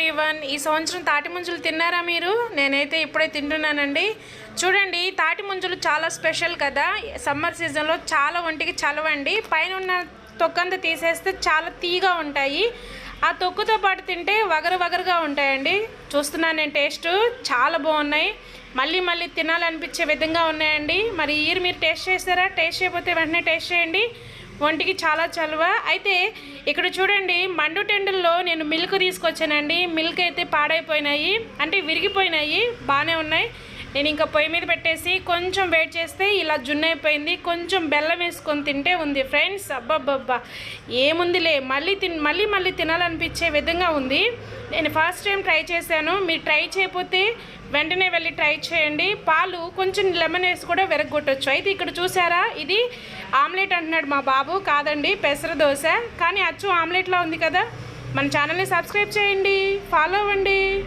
Everyone ఈ సంవత్సరం తాటి ముంజులు తిన్నారా మీరు? నేనైతే ఇప్పుడే తింటున్నానండి. చూడండి తాటి ముంజులు చాలా స్పెషల్ కదా. సమ్మర్ సీజన్లో చాలా ఒంటికి చలవండి. పైన ఉన్న తొక్కంతా తీసేస్తే చాలా తీగా ఉంటాయి. ఆ తొక్కుతో పాటు తింటే వగరు వగరుగా ఉంటాయండి. చూస్తున్నాను నేను టేస్ట్. చాలా బాగున్నాయి. మళ్ళీ మళ్ళీ తినాలనిపించే విధంగా ఉన్నాయండి. మరి ఈరు ఇయర్ మీరు టేస్ట్ చేస్తారా? టేస్ట్ చేయకపోతే వెంటనే టేస్ట్ చేయండి. ఒంటికి చాలా చలువ. అయితే ఇక్కడ చూడండి మండు టెండుల్లో నేను మిల్క్ తీసుకొచ్చానండి. మిల్క్ అయితే పాడైపోయినాయి. అంటే విరిగిపోయినాయి. బాగానే ఉన్నాయి. నేను ఇంకా పొయ్యి మీద పెట్టేసి కొంచెం వెయిట్ చేస్తే ఇలా జున్ను అయిపోయింది. కొంచెం బెల్లం వేసుకొని తింటే ఉంది ఫ్రెండ్స్ అబ్బబ్బబ్బా. ఏముందిలే మళ్ళీ తిన్ మళ్ళీ మళ్ళీ తినాలనిపించే విధంగా ఉంది. నేను ఫస్ట్ టైం ట్రై చేశాను. మీరు ట్రై చేయకపోతే వెంటనే వెళ్ళి ట్రై చేయండి. పాలు కొంచెం లెమన్ వేసి కూడా వెరగొట్టచ్చు అయితే ఇక్కడ చూసారా? ఇది ఆమ్లెట్ అంటున్నాడు మా బాబు. కాదండి పెసర దోశ. కానీ అచ్చు ఆమ్లెట్లా ఉంది కదా. మన ఛానల్ని సబ్స్క్రైబ్ చేయండి. ఫాలో అవ్వండి.